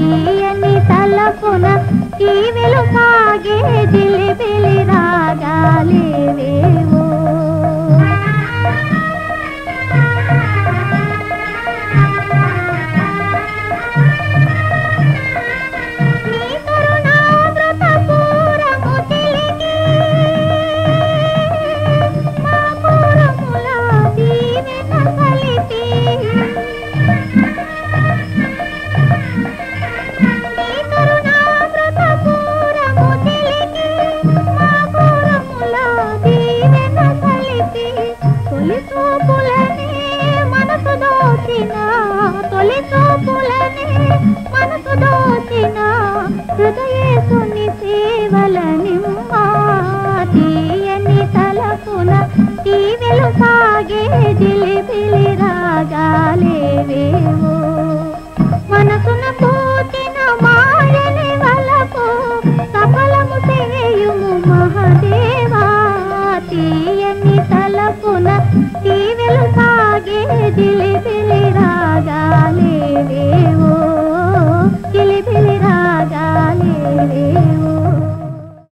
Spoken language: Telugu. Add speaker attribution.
Speaker 1: తీయని తలపున టీవీలు చూపులని మనసు దోచిన తొలి చూపులని మనసు దోచిన హృదయేసుని సేవలని మనసున పోతిన మాయని వలపు సఫలము సేయుము మహదేవా. తలపున తీ Thank you.